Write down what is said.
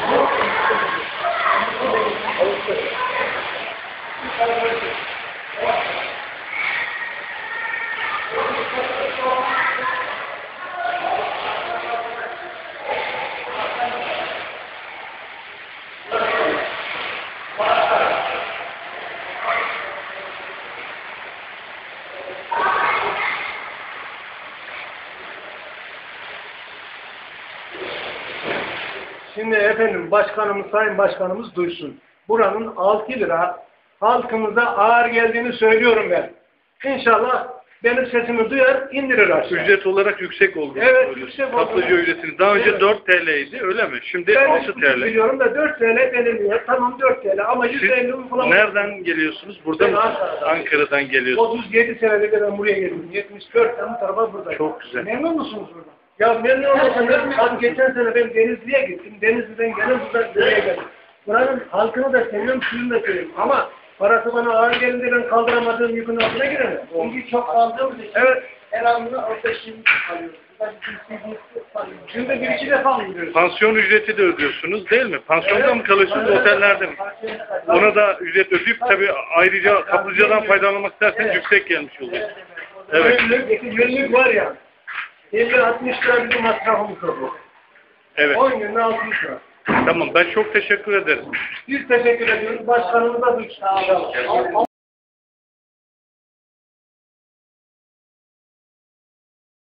Thank you. Şimdi efendim başkanımız, sayın başkanımız duysun. Buranın 6 lira halkımıza ağır geldiğini söylüyorum ben. İnşallah benim sesimi duyar, indirir aşağı. Ücret olarak yüksek oldu. Evet, yüksek oldu. Kaplıca ücretiniz. Daha önce Evet. 4 TL'ydi öyle mi? Şimdi Ben 6 TL. biliyorum da 4 TL deniliyor. Tamam 4 TL ama 150 Siz uygulama. nereden geliyorsunuz? Burada mı? Ankara'dan. Geliyorsunuz. 37 senedir ben buraya geldim. 74'ten bu tarafa buradayım. Çok güzel. Memnun musunuz burada? Ya memnun olmasanız, abi geçen sene ben Denizli'ye gittim. Denizli'den gene buradan buraya geldim. Buranın halkını da seviyorum, suyunu da seviyorum. Ama parası bana ağır gelince ben kaldıramadığım yükün altına giremem. Çünkü çok kaldığımız için Evet. her anını orada şimdi alıyoruz. Burada bir şey alıyoruz. Şimdi bir iki defa mı gidiyoruz? Pansiyon ücreti de ödüyorsunuz değil mi? Pansiyonda mı kalıyorsunuz, Evet. otellerde mi? Ona da ücret ödeyip tabii ayrıca kaplıcadan faydalanmak isterseniz Evet. yüksek gelmiş oluyor. Evet. Günlük var ya. 50-60 lira bizim masrafımız oluyor. Evet. 10 günde 60 lira. Tamam ben çok teşekkür ederim. Biz teşekkür ediyoruz. Başkanımıza da inşallah.